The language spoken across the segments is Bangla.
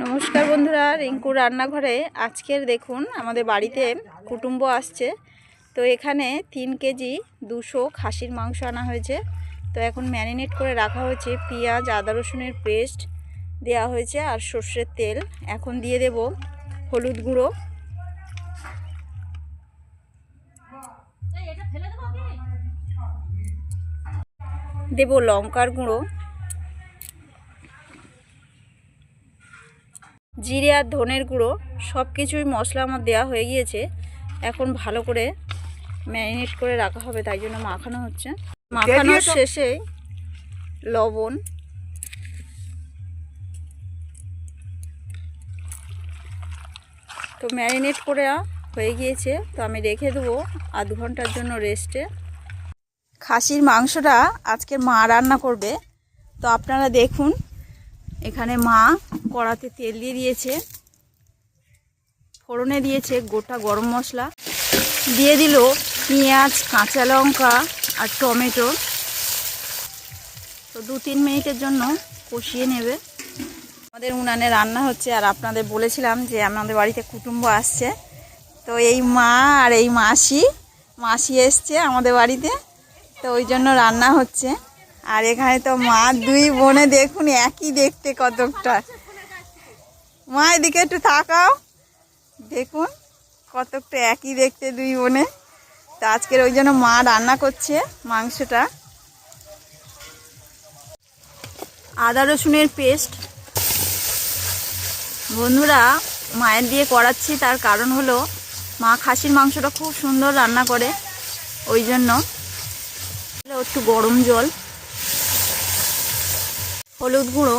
নমস্কার বন্ধুরা রিঙ্কুর রান্নাঘরে। আজকের দেখুন, আমাদের বাড়িতে কুটুম্ব আসছে। তো এখানে তিন কেজি দুশো খাসির মাংস আনা হয়েছে। তো এখন ম্যারিনেট করে রাখা হয়েছে পেঁয়াজ, আদা রসুনের পেস্ট দেওয়া হয়েছে আর সর্ষের তেল। এখন দিয়ে দেব হলুদ গুঁড়ো। দেব লঙ্কার গুঁড়ো। জিরে আর ধনের গুঁড়ো সব কিছুই মশলা আমার দেওয়া হয়ে গিয়েছে। এখন ভালো করে ম্যারিনেট করে রাখা হবে তাই জন্য মাখানো হচ্ছে। মাখানোর শেষে লবণ। তো ম্যারিনেট করে হয়ে গিয়েছে তো আমি রেখে দেবো আধ ঘণ্টার জন্য রেস্টে। খাসির মাংসটা আজকে মা রান্না করবে তো আপনারা দেখুন এখানে মা কড়াতে তেল দিয়ে দিয়েছে, ফোড়নে দিয়েছে গোটা গরম মশলা, দিয়ে দিল পেঁয়াজ, কাঁচা লঙ্কা আর টমেটো। তো দু তিন মিনিটের জন্য কষিয়ে নেবে। আমাদের উনানে রান্না হচ্ছে, আর আপনাদের বলেছিলাম যে আমাদের বাড়িতে কুটুম্ব আসছে। তো এই মা আর এই মাসি মাসি এসছে আমাদের বাড়িতে। তো ওই জন্য রান্না হচ্ছে। আর এখানে তো মা, দুই বোনে দেখুন, একই দেখতে কতকটা। মা, এদিকে একটু তাকাও। দেখুন, কতকটা একই দেখতে দুই বোনে। তো আজকের ওই জন্য মা রান্না করছে মাংসটা। আদা রসুনের পেস্ট। বন্ধুরা, মায়ের দিয়ে করাচ্ছি, তার কারণ হলো মা খাসির মাংসটা খুব সুন্দর রান্না করে, ওই জন্য। একটু গরম জল। হলুদ গুঁড়ো।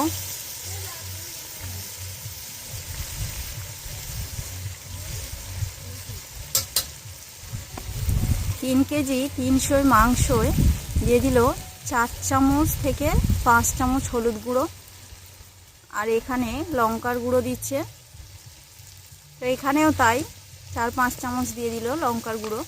তিন কেজি তিনশো মাংসয় দিয়ে দিল চার চামচ থেকে পাঁচ চামচ হলুদ গুঁড়ো। আর এখানে লঙ্কার গুঁড়ো দিচ্ছে। তো এখানেও তাই চার পাঁচ চামচ দিয়ে দিল লঙ্কার গুঁড়ো।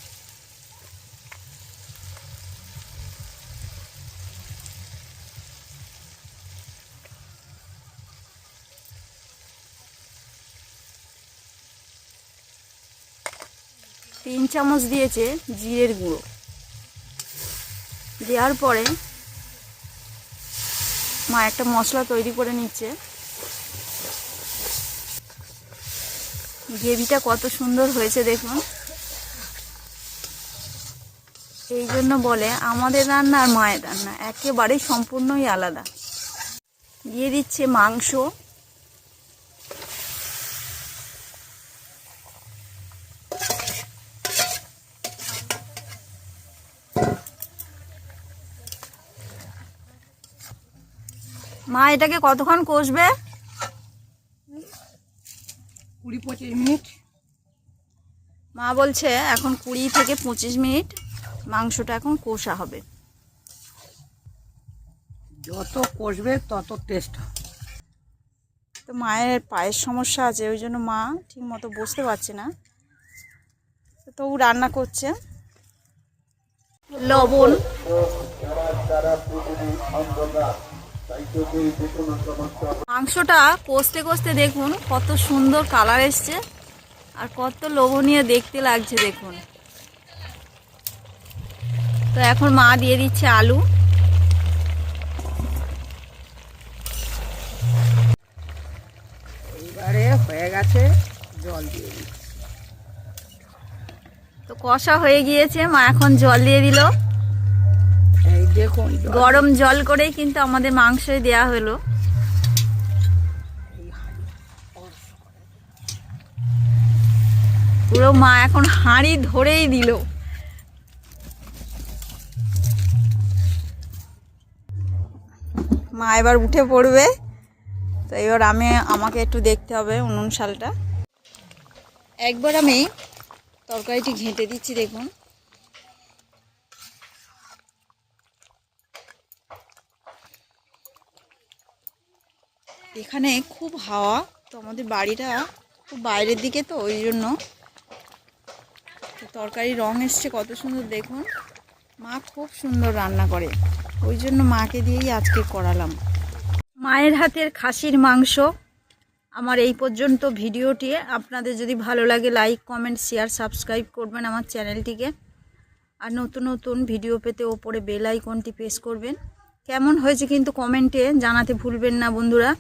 তিন চামচ দিয়েছে জিরের গুঁড়ো। দেওয়ার পরে মা একটা মশলা তৈরি করে নিচ্ছে। গ্রেভিটা কত সুন্দর হয়েছে দেখুন। এই জন্য বলে আমাদের রান্না আর মায়ের রান্না একেবারেই সম্পূর্ণই আলাদা। দিয়ে দিচ্ছে মাংস। মা এটাকে কতক্ষণ কষবে? কুড়ি পঁচিশ মিনিট। মা বলছে এখন কুড়ি থেকে পঁচিশ মিনিট মাংসটা এখন কষা হবে। যত কষবে তত টেস্ট তো মায়ের পায়ের সমস্যা আছে ওই জন্য মা ঠিক মতো বসতে পারছে না। তবু রান্না করছে। লবণ। মাংসটা কষতে কষতে দেখুন কত সুন্দর কালার এসছে আর কত লোভনীয় দেখতে লাগছে দেখুন। তো এখন মা দিয়ে দিচ্ছে আলু। এইবারে হয়ে গেছে জল দিয়ে দিই তো কষা হয়ে গিয়েছে মা এখন জল দিয়ে দিল। দেখুন। গরম জল করেই কিন্তু আমাদের মাংসই দেয়া হলো। পুরো মা এখন হাঁড়ি ধরেই দিল। মা এবার উঠে পড়বে। তো এবার আমি, আমাকে একটু দেখতে হবে উনুন শালটা। একবার আমি তরকারিটি ঘেঁটে দিচ্ছি, দেখুন। এখানে খুব হাওয়া, তো আমাদের বাড়িটা খুব বাইরের দিকে তো, ওই জন্য। তো তরকারির রং এসছে, কত সুন্দর দেখুন। মা খুব সুন্দর রান্না করে, ওই জন্য মাকে দিয়েই আজকে করালাম। মায়ের হাতের খাসির মাংস, আমার এই পর্যন্ত ভিডিওটি। আপনাদের যদি ভালো লাগে, লাইক, কমেন্ট, শেয়ার, সাবস্ক্রাইব করবেন আমার চ্যানেলটিকে। আর নতুন নতুন ভিডিও পেতে ওপরে বেল আইকনটি প্রেস করবেন। কেমন হয়েছে কিন্তু কমেন্টে জানাতে ভুলবেন না বন্ধুরা।